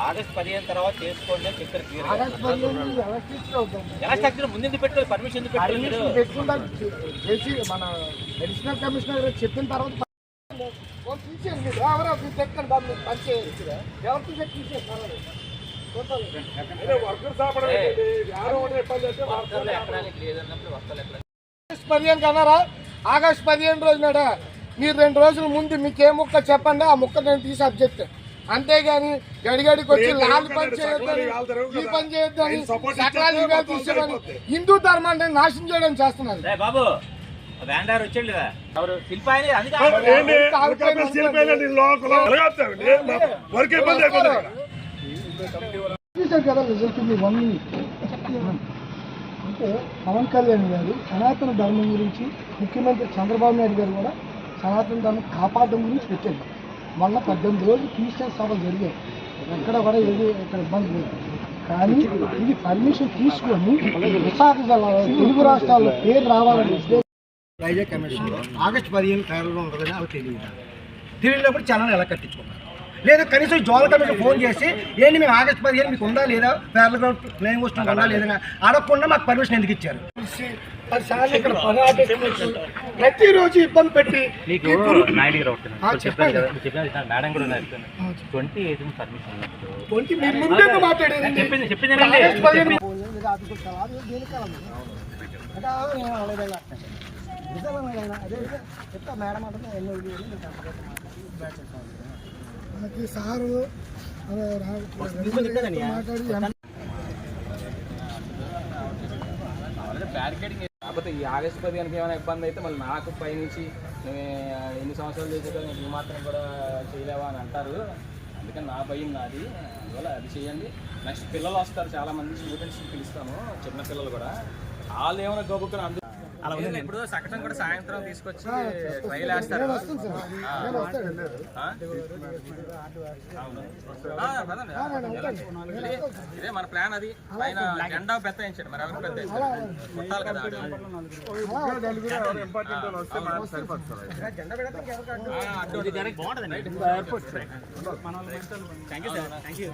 August పదిహేను తర్వాత చేసుకోండి అని చెప్పారు ముందు పెట్టారు పర్మిషన్ పెట్టుకుంటా చేసి మన అడిషనల్ కమిషనర్ చెప్పిన తర్వాత పదిహేను కన్నారా? ఆగస్ట్ పదిహేను రోజునాడ మీరు రెండు రోజుల ముందు మీకు ఏ ముక్క చెప్పండి ఆ ముక్క నేను తీసి అబ్జెక్ట్. అంతేగాని గడిగడికి వచ్చి లాల్ పని చేయొద్దని ఈ పని చేయొద్దని సకలాలు ఇవాళ తీసేమని హిందూ ధర్మాన్ని నాశనం చేయడం చేస్తున్నారు. బాబు వచ్చాడు ఎవరు? శిల్ప కదా రిజల్ట్ వన్ మినిట్ అంటే పవన్ కళ్యాణ్ గారు సనాతన ధర్మం గురించి ముఖ్యమంత్రి చంద్రబాబు నాయుడు గారు కూడా సనాతన ధర్మం కాపాడడం గురించి పెట్టారు. మొన్న పద్దెనిమిది రోజులు క్రిస్టియన్ సభలు జరిగాయి. ఎక్కడ కూడా ఏది ఇక్కడ ఇబ్బంది లేదు. కానీ ఇది పర్మిషన్ తీసుకొని విశాఖ జిల్లా తెలుగు రాష్ట్రాల్లో పేరు రావాలని రైల్వే కమిషన్ ఆగస్టు పదిహేను కేరళలో ఉంటుందని అవి తెలియదు తెలియనప్పుడు చలన ఎలా కట్టించుకున్నారు? లేదా కనీసం జోల కమిషన్ ఫోన్ చేసి ఏంటి మేము ఆగస్టు పదిహేను మీకు ఉందా లేదా? పేర్ల ప్లేన్ వస్తుంది ఉందా లేదా అడగకుండా మాకు పర్మిషన్ ఎందుకు ఇచ్చారు? పదిసార్లు ఇక్కడ ప్రతిరోజు ఇబ్బంది పెట్టి మీకు నాయుడు గారు చెప్పాను మేడం కూడా ఉన్నారు. ట్వంటీ ఎయిట్ పర్మిషన్ ట్వంటీ మీరు ముందే మాట్లాడేది. చెప్పింది చెప్పింది. మనకి సారు మాట్లాడి కాకపోతే ఈ ఆగస్టు పదిహేనుకి ఏమైనా ఇబ్బంది అయితే మళ్ళీ నాకు పైనుంచి ఎన్ని సంవత్సరాలు చేసేదో నేను ఈ మాత్రం కూడా చేయలేవా అని అంటారు. అందుకని నా భయం నాది. అందువల్ల అది చేయండి. నెక్స్ట్ పిల్లలు వస్తారు చాలా మంది స్టూడెంట్స్ పిలుస్తాను చిన్న పిల్లలు కూడా. వాళ్ళు ఏమైనా గబుక్కుని అందు అలా ఇప్పుడు సకటం కూడా సాయంత్రం తీసుకొచ్చి ట్రైల్ వేస్తారు. ఇదే- మన ప్లాన్ అది. పైన జెండా పెద్ద వేయించాడు మరి ఎవరు పెద్ద? కొట్టాలి కదా. Thank you sir thank you